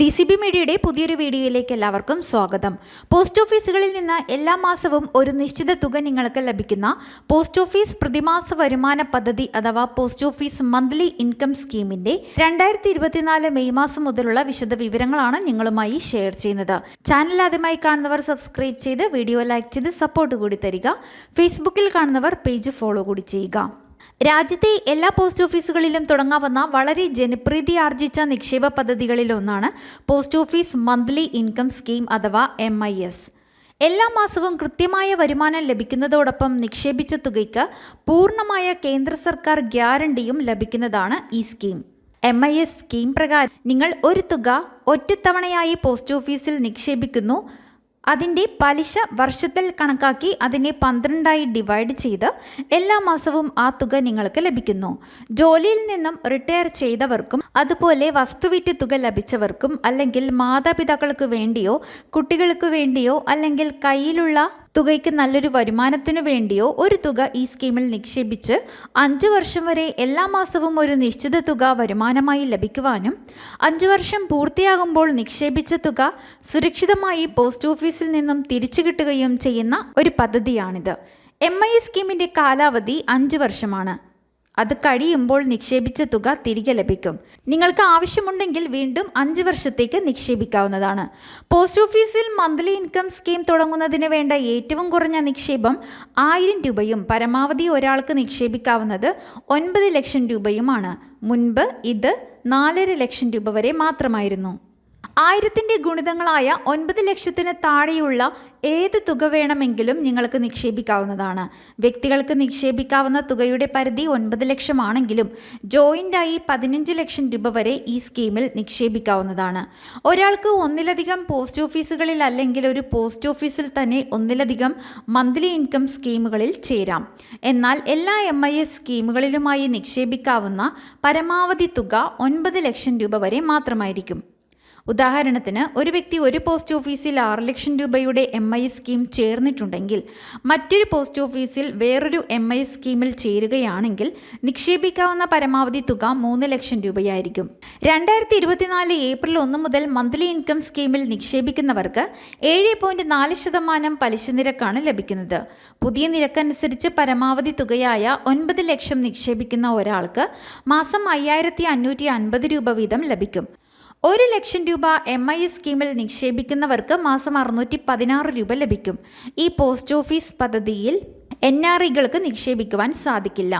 D C B മീഡിയയുടെ പുതിയൊരു വീഡിയോയിലേക്ക് എല്ലാവർക്കും സ്വാഗതം. പോസ്റ്റ് ഓഫീസുകളിൽ നിന്ന് എല്ലാ മാസവും ഒരു നിശ്ചിത തുക നിങ്ങൾക്ക് ലഭിക്കുന്ന പോസ്റ്റ് ഓഫീസ് പ്രതിമാസ വരുമാന പദ്ധതി അഥവാ പോസ്റ്റ് ഓഫീസ് മന്ത്ലി ഇൻകം സ്കീമിന്റെ രണ്ടായിരത്തി ഇരുപത്തിനാല് മെയ് മാസം മുതലുള്ള വിശദ വിവരങ്ങളാണ് നിങ്ങളുമായി ഷെയർ ചെയ്യുന്നത്. ചാനൽ ആദ്യമായി കാണുന്നവർ സബ്സ്ക്രൈബ് ചെയ്ത് വീഡിയോ ലൈക്ക് ചെയ്ത് സപ്പോർട്ട് കൂടി തരിക. ഫേസ്ബുക്കിൽ കാണുന്നവർ പേജ് ഫോളോ കൂടി ചെയ്യുക. രാജ്യത്തെ എല്ലാ പോസ്റ്റ് ഓഫീസുകളിലും തുടങ്ങാവുന്ന വളരെ ജനപ്രീതി ആർജിച്ച നിക്ഷേപ പദ്ധതികളിലൊന്നാണ് post office monthly income scheme അഥവാ എം ഐ എസ് എല്ലാ മാസവും കൃത്യമായ വരുമാനം ലഭിക്കുന്നതോടൊപ്പം നിക്ഷേപിച്ച തുകയ്ക്ക് പൂർണമായ കേന്ദ്ര സർക്കാർ ഗ്യാരണ്ടിയും ലഭിക്കുന്നതാണ് ഈ scheme. M I S scheme പ്രകാരം നിങ്ങൾ ഒരു തുക ഒറ്റത്തവണയായി പോസ്റ്റ് ഓഫീസിൽ നിക്ഷേപിക്കുന്നു. അതിന്റെ പലിശ വർഷത്തിൽ കണക്കാക്കി അതിനെ പന്ത്രണ്ടായി ഡിവൈഡ് ചെയ്ത് എല്ലാ മാസവും ആ തുക നിങ്ങൾക്ക് ലഭിക്കുന്നു. ജോലിയിൽ നിന്നും റിട്ടയർ ചെയ്തവർക്കും അതുപോലെ വസ്തുവിറ്റ് തുക ലഭിച്ചവർക്കും അല്ലെങ്കിൽ മാതാപിതാക്കൾക്ക് വേണ്ടിയോ കുട്ടികൾക്ക് വേണ്ടിയോ അല്ലെങ്കിൽ കയ്യിലുള്ള തുകയ്ക്ക് നല്ലൊരു വരുമാനത്തിനു വേണ്ടിയോ ഒരു തുക ഈ സ്കീമിൽ നിക്ഷേപിച്ച് അഞ്ച് വർഷം വരെ എല്ലാ മാസവും ഒരു നിശ്ചിത തുക വരുമാനമായി ലഭിക്കുവാനും അഞ്ച് വർഷം പൂർത്തിയാകുമ്പോൾ നിക്ഷേപിച്ച തുക സുരക്ഷിതമായി പോസ്റ്റ് ഓഫീസിൽ നിന്നും തിരിച്ചു കിട്ടുകയും ചെയ്യുന്ന ഒരു പദ്ധതിയാണിത്. എം ഐ സ്കീമിന്റെ കാലാവധി അഞ്ച് വർഷമാണ്. അത് കഴിയുമ്പോൾ നിക്ഷേപിച്ച തുക തിരികെ ലഭിക്കും. നിങ്ങൾക്ക് ആവശ്യമുണ്ടെങ്കിൽ വീണ്ടും അഞ്ച് വർഷത്തേക്ക് നിക്ഷേപിക്കാവുന്നതാണ്. പോസ്റ്റ് ഓഫീസിൽ മന്ത്ലി ഇൻകം സ്കീം തുടങ്ങുന്നതിന് വേണ്ട ഏറ്റവും കുറഞ്ഞ നിക്ഷേപം ആയിരം രൂപയും പരമാവധി ഒരാൾക്ക് നിക്ഷേപിക്കാവുന്നത് ഒൻപത് ലക്ഷം രൂപയുമാണ്. മുൻപ് ഇത് നാലര ലക്ഷം രൂപ വരെ മാത്രമായിരുന്നു. ആയിരത്തിന്റെ ഗുണിതങ്ങളായ ഒൻപത് ലക്ഷത്തിന് താഴെയുള്ള ഏത് തുക വേണമെങ്കിലും നിങ്ങൾക്ക് നിക്ഷേപിക്കാവുന്നതാണ്. വ്യക്തികൾക്ക് നിക്ഷേപിക്കാവുന്ന തുകയുടെ പരിധി ഒൻപത് ലക്ഷമാണെങ്കിലും ജോയിന്റായി പതിനഞ്ച് ലക്ഷം രൂപ വരെ ഈ സ്കീമിൽ നിക്ഷേപിക്കാവുന്നതാണ്. ഒരാൾക്ക് ഒന്നിലധികം പോസ്റ്റ് ഓഫീസുകളിൽ അല്ലെങ്കിൽ ഒരു പോസ്റ്റ് ഓഫീസിൽ തന്നെ ഒന്നിലധികം മന്ത്ലി ഇൻകം സ്കീമുകളിൽ ചേരാം. എന്നാൽ എല്ലാ എം ഐ എസ് സ്കീമുകളിലുമായി നിക്ഷേപിക്കാവുന്ന പരമാവധി തുക ഒൻപത് ലക്ഷം രൂപ വരെ മാത്രമായിരിക്കും. ഉദാഹരണത്തിന് ഒരു വ്യക്തി ഒരു പോസ്റ്റ് ഓഫീസിൽ ആറ് ലക്ഷം രൂപയുടെ എം ഐ സ്കീം ചേർന്നിട്ടുണ്ടെങ്കിൽ മറ്റൊരു പോസ്റ്റ് ഓഫീസിൽ വേറൊരു എം ഐ സ്കീമിൽ ചേരുകയാണെങ്കിൽ നിക്ഷേപിക്കാവുന്ന പരമാവധി തുക മൂന്ന് ലക്ഷം രൂപയായിരിക്കും. രണ്ടായിരത്തി ഇരുപത്തിനാല് ഏപ്രിൽ ഒന്ന് മുതൽ മന്ത്ലി ഇൻകം സ്കീമിൽ നിക്ഷേപിക്കുന്നവർക്ക് ഏഴ് പോയിന്റ് നാല് ശതമാനം പലിശ നിരക്കാണ് ലഭിക്കുന്നത്. പുതിയ നിരക്കനുസരിച്ച് പരമാവധി തുകയായ ഒൻപത് ലക്ഷം നിക്ഷേപിക്കുന്ന ഒരാൾക്ക് മാസം അയ്യായിരത്തി അഞ്ഞൂറ്റി അൻപത് രൂപ വീതം ലഭിക്കും. ഒരു ലക്ഷം രൂപ എം ഐ എസ് സ്കീമിൽ നിക്ഷേപിക്കുന്നവർക്ക് മാസം അറുന്നൂറ്റി പതിനാറ് രൂപ ലഭിക്കും. ഈ പോസ്റ്റ് ഓഫീസ് പദ്ധതിയിൽ എൻ ആർ ഇകൾക്ക് നിക്ഷേപിക്കുവാൻ സാധിക്കില്ല.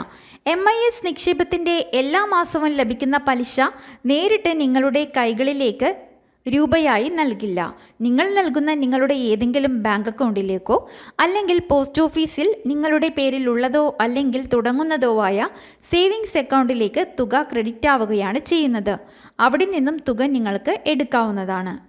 എം ഐ എസ് നിക്ഷേപത്തിന്റെ എല്ലാ മാസവും ലഭിക്കുന്ന പലിശ നേരിട്ട് നിങ്ങളുടെ കൈകളിലേക്ക് രൂപയായി നൽകില്ല. നിങ്ങൾ നൽകുന്ന നിങ്ങളുടെ ഏതെങ്കിലും ബാങ്ക് അക്കൗണ്ടിലേക്കോ അല്ലെങ്കിൽ പോസ്റ്റ് ഓഫീസിൽ നിങ്ങളുടെ പേരിലുള്ളതോ അല്ലെങ്കിൽ തുടങ്ങുന്നതോ ആയ സേവിങ്സ് അക്കൗണ്ടിലേക്ക് തുക ക്രെഡിറ്റ് ആവുകയാണ് ചെയ്യുന്നത്. അവിടെ നിന്നും തുക നിങ്ങൾക്ക് എടുക്കാവുന്നതാണ്.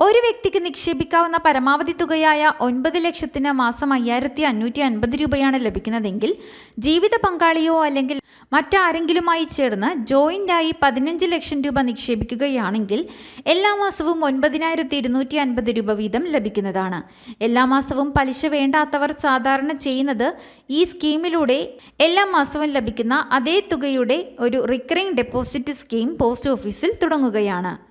ഒരു വ്യക്തിക്ക് നിക്ഷേപിക്കാവുന്ന പരമാവധി തുകയായ ഒൻപത് ലക്ഷത്തിന് മാസം അയ്യായിരത്തി അഞ്ഞൂറ്റി അൻപത് രൂപയാണ് ലഭിക്കുന്നതെങ്കിൽ ജീവിത പങ്കാളിയോ അല്ലെങ്കിൽ മറ്റാരെങ്കിലുമായി ചേർന്ന് ജോയിന്റായി പതിനഞ്ച് ലക്ഷം രൂപ നിക്ഷേപിക്കുകയാണെങ്കിൽ എല്ലാ മാസവും ഒൻപതിനായിരത്തി ഇരുന്നൂറ്റി അൻപത് രൂപ വീതം ലഭിക്കുന്നതാണ്. എല്ലാ മാസവും പലിശ വേണ്ടാത്തവർ സാധാരണ ചെയ്യുന്നത് ഈ സ്കീമിലൂടെ എല്ലാ മാസവും ലഭിക്കുന്ന അതേ തുകയുടെ ഒരു റിക്കറിംഗ് ഡെപ്പോസിറ്റ് സ്കീം പോസ്റ്റ് ഓഫീസിൽ തുടങ്ങുകയാണ്.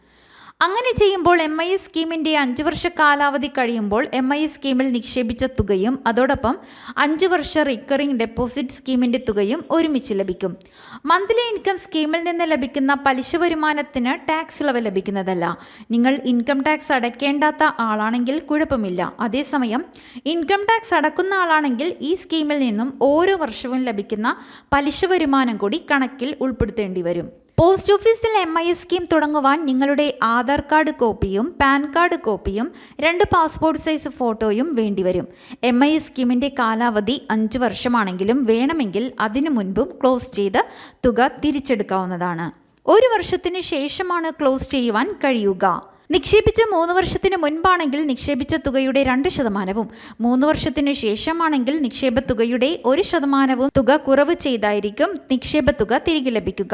അങ്ങനെ ചെയ്യുമ്പോൾ എം ഐ എസ് സ്കീമിന്റെ അഞ്ച് വർഷ കാലാവധി കഴിയുമ്പോൾ എം ഐ എസ് സ്കീമിൽ നിക്ഷേപിച്ച തുകയും അതോടൊപ്പം അഞ്ച് വർഷ റിക്കറിംഗ് ഡെപ്പോസിറ്റ് സ്കീമിന്റെ തുകയും ഒരുമിച്ച് ലഭിക്കും. മന്ത്ലി ഇൻകം സ്കീമിൽ നിന്ന് ലഭിക്കുന്ന പലിശ വരുമാനത്തിന് ടാക്സ് ഇളവ് ലഭിക്കുന്നതല്ല. നിങ്ങൾ ഇൻകം ടാക്സ് അടയ്ക്കേണ്ടാത്ത ആളാണെങ്കിൽ കുഴപ്പമില്ല. അതേസമയം ഇൻകം ടാക്സ് അടക്കുന്ന ആളാണെങ്കിൽ ഈ സ്കീമിൽ നിന്നും ഓരോ വർഷവും ലഭിക്കുന്ന പലിശ വരുമാനം കൂടി കണക്കിൽ ഉൾപ്പെടുത്തേണ്ടി വരും. പോസ്റ്റ് ഓഫീസിൽ എം ഐ എസ് സ്കീം തുടങ്ങുവാൻ നിങ്ങളുടെ ആധാർ കാർഡ് കോപ്പിയും പാൻ കാർഡ് കോപ്പിയും രണ്ട് പാസ്പോർട്ട് സൈസ് ഫോട്ടോയും വേണ്ടിവരും. എം ഐ എസ് സ്കീമിന്റെ കാലാവധി അഞ്ച് വർഷമാണെങ്കിലും വേണമെങ്കിൽ അതിനു മുൻപും ക്ലോസ് ചെയ്ത് തുക തിരിച്ചെടുക്കാവുന്നതാണ്. ഒരു വർഷത്തിന് ശേഷമാണ് ക്ലോസ് ചെയ്യുവാൻ കഴിയുക. നിക്ഷേപിച്ച മൂന്ന് വർഷത്തിന് മുൻപാണെങ്കിൽ നിക്ഷേപിച്ച തുകയുടെ രണ്ട് ശതമാനവും. മൂന്ന് വർഷത്തിന് ശേഷമാണെങ്കിൽ നിക്ഷേപ തുകയുടെ ഒരു ശതമാനവും തുക കുറവ് ചെയ്തായിരിക്കും നിക്ഷേപ തുക തിരികെ ലഭിക്കുക.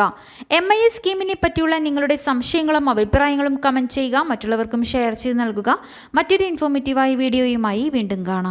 എം ഐ എസ് സ്കീമിനെ പറ്റിയുള്ള നിങ്ങളുടെ സംശയങ്ങളും അഭിപ്രായങ്ങളും കമന്റ് ചെയ്യുക. മറ്റുള്ളവർക്കും ഷെയർ ചെയ്ത് നൽകുക. മറ്റൊരു ഇൻഫോർമേറ്റീവായ വീഡിയോയുമായി വീണ്ടും കാണാം.